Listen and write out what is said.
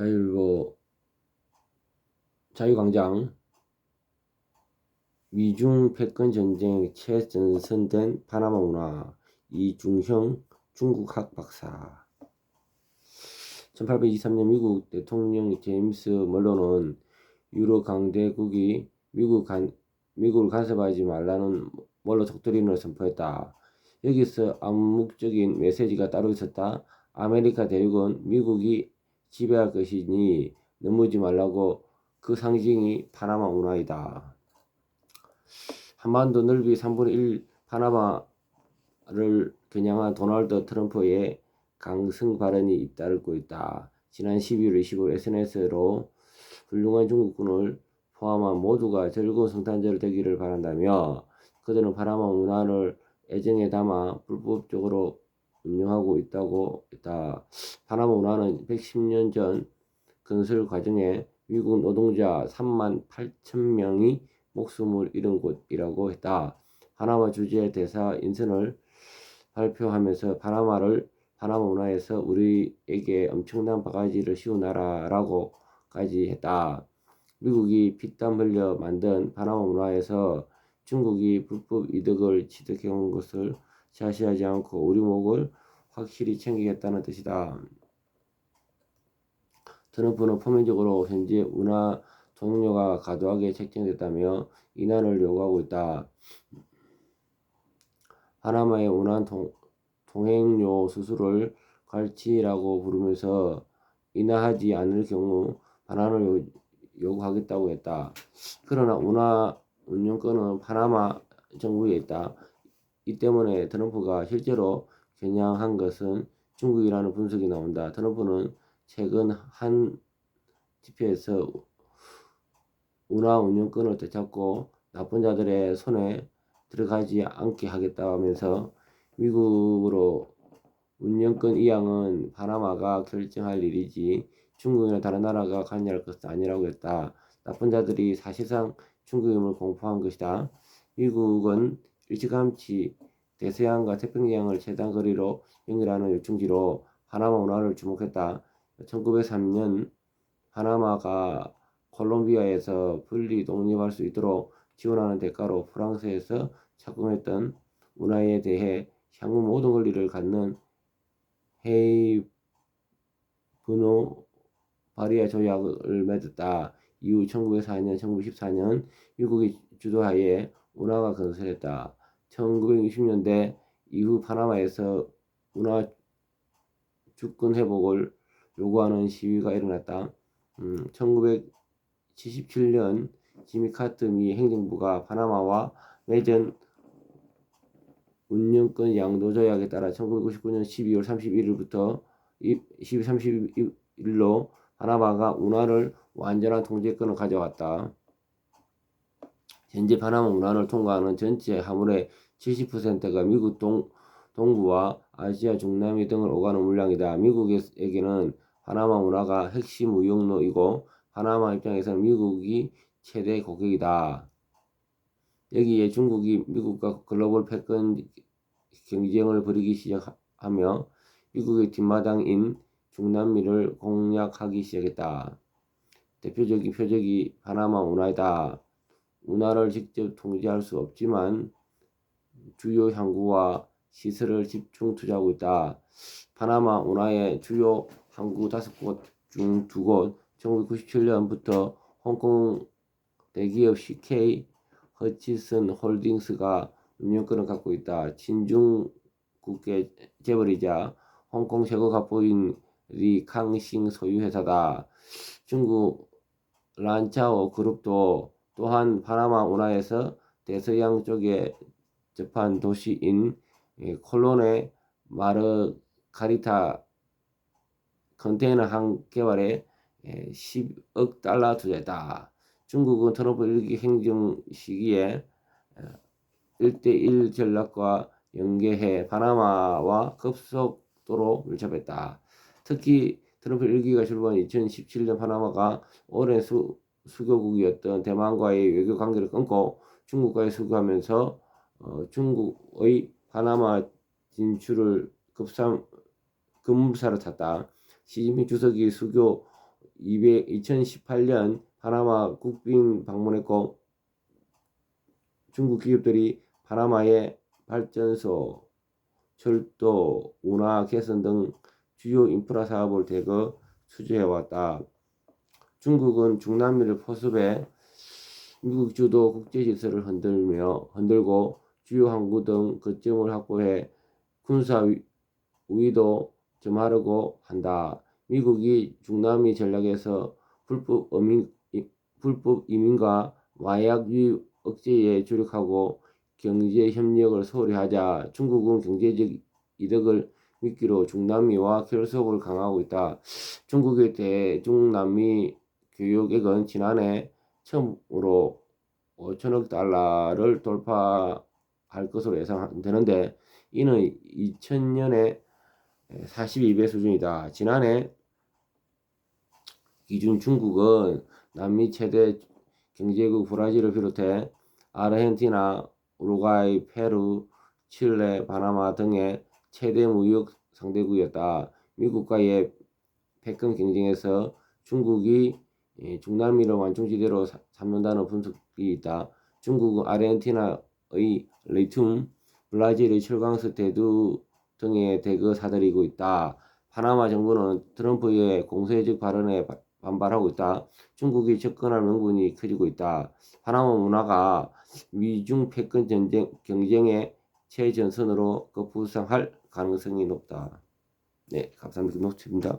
자율보 자유광장 미중 패권 전쟁 최전선된 파나마 문화 이중형 중국학 박사 1823년 미국 대통령 제임스 멀로는 유럽 강대국이 미국 간, 미국을 간섭하지 말라는 멀로 독트린을 선포했다. 여기서 암묵적인 메시지가 따로 있었다. 아메리카 대륙은 미국이 지배할 것이니 넘어지 말라고 그 상징이 파나마 운하이다. 한반도 넓이 3분의 1 파나마를 겨냥한 도널드 트럼프의 강성 발언이 잇따르고 있다. 지난 12월 25일 SNS로 훌륭한 중국군을 포함한 모두가 즐거운 성탄절 되기를 바란다며 그들은 파나마 문화를 애정에 담아 불법적으로 운영하고 있다고 했다. 파나마 운하는 110년 전 건설 과정에 미국 노동자 3만 8천 명이 목숨을 잃은 곳이라고 했다. 파나마 주재 대사 인선을 발표하면서 파나마를 파나마 문화에서 우리에게 엄청난 바가지를 씌운 나라라고까지 했다. 미국이 피땀 흘려 만든 파나마 문화에서 중국이 불법 이득을 취득해온 것을 자시하지 않고 우리 목을 확실히 챙기겠다는 뜻이다. 트럼프는 표면적으로 현재 운하 통용료가 과도하게 책정됐다며 인하를 요구하고 있다. 파나마의 운하 통, 통행료 수수료를 갈치라고 부르면서 인하하지 않을 경우 반환을 요 구하겠다고 했다. 그러나 운하 운영권은 파나마 정부에 있다. 이 때문에 트럼프가 실제로 겨냥한 것은 중국이라는 분석이 나온다. 트럼프는 최근 한 집회에서 운하 운영권을 되찾고 나쁜 자들의 손에 들어가지 않게 하겠다면서 미국으로 운영권 이양은 파나마가 결정할 일이지 중국이나 다른 나라가 관여할 것은 아니라고 했다. 나쁜 자들이 사실상 중국임을 공포한 것이다. 미국은 일찌감치 대서양과 태평양을 최단 거리로 연결하는 요충지로 파나마 운하를 주목했다. 1903년 파나마가 콜롬비아에서 분리 독립할 수 있도록 지원하는 대가로 프랑스에서 착공했던 운하에 대해 향후 모든 권리를 갖는 헤이 브노 바리아 조약을 맺었다. 이후 1904년, 1914년 미국이 주도하에 운하가 건설했다. 1960년대 이후 파나마에서 운하 주권 회복을 요구하는 시위가 일어났다. 음, 1977년 지미 카트 미 행정부가 파나마와 맺은 운영권 양도 조약에 따라 1999년 12월 31일부터 12월 31일로 파나마가 운하를 완전한 통제권을 가져왔다. 현재 파나마 운하를 통과하는 전체 화물의 70%가 미국 동, 동부와 아시아 중남미 등을 오가는 물량이다. 미국에게는 파나마 운하가 핵심 무역로이고 파나마 입장에서는 미국이 최대 고객이다. 여기에 중국이 미국과 글로벌 패권 경쟁을 벌이기 시작하며 미국의 뒷마당인 중남미를 공략하기 시작했다. 대표적인 표적이 파나마 운하이다. 운하를 직접 통제할 수 없지만 주요 항구와 시설을 집중 투자하고 있다. 파나마 운하의 주요 항구 다섯 곳 중 두 곳 1997년부터 홍콩 대기업 CK 허치슨 홀딩스가 운영권을 갖고 있다. 친중국계 재벌이자 홍콩 최고 갑부인 리 캉싱 소유 회사다. 중국 란차오 그룹도 또한 파나마 운하에서 대서양 쪽에 접한 도시인 콜론의 마르가리타 컨테이너 한 개발에 10억 달러 투자했다. 중국은 트럼프 일기 행정 시기에 1대1 전략과 연계해 파나마와 급속도로 밀접했다. 특히 트럼프 일기가 출범한 2017년 파나마가 오랜 수, 수교국이었던 대만과의 외교 관계를 끊고 중국과의 수교하면서 어, 중국의 파나마 진출을 급삼 급사를 탔다. 시진핑 주석이 수교 200, 2018년 파나마 국빈 방문했고 중국 기업들이 파나마의 발전소, 철도, 운하 개선 등 주요 인프라 사업을 대거 수주해왔다. 중국은 중남미를 포섭해 미국 주도 국제 질서를 흔들며 흔들고 주요 항구 등 거점을 확보해 군사 위- 우위도 점하려고 한다. 미국이 중남미 전략에서 불법 어민, 이- 불법 이민과 마약 유입 억제에 주력하고 경제 협력을 소홀히 하자 중국은 경제적 이득을 미끼로 중남미와 결속을 강화하고 있다. 중국의 대중남미 교역액은 지난해 처음으로 5천억 달러를 돌파할 것으로 예상되는데 이는 2000년에 42배 수준이다. 지난해 기준 중국은 남미 최대 경제국 브라질을 비롯해 아르헨티나, 우루과이, 페루, 칠레, 바나마 등의 최대 무역 상대국이었다. 미국과의 패권 경쟁에서 중국이 예, 중남미를 완충지대로 사- 삼는다는 분석이 있다. 중국은 아르헨티나의 리튬, 브라질의 철강석 대두 등에 대거 사들이고 있다. 파나마 정부는 트럼프의 공세적 발언에 바- 반발하고 있다. 중국이 접근할 명분이 커지고 있다. 파나마 문화가 미중 패권 전쟁, 경쟁의 최전선으로 급부상할 가능성이 높다. 네, 감사합니다. 노트입니다.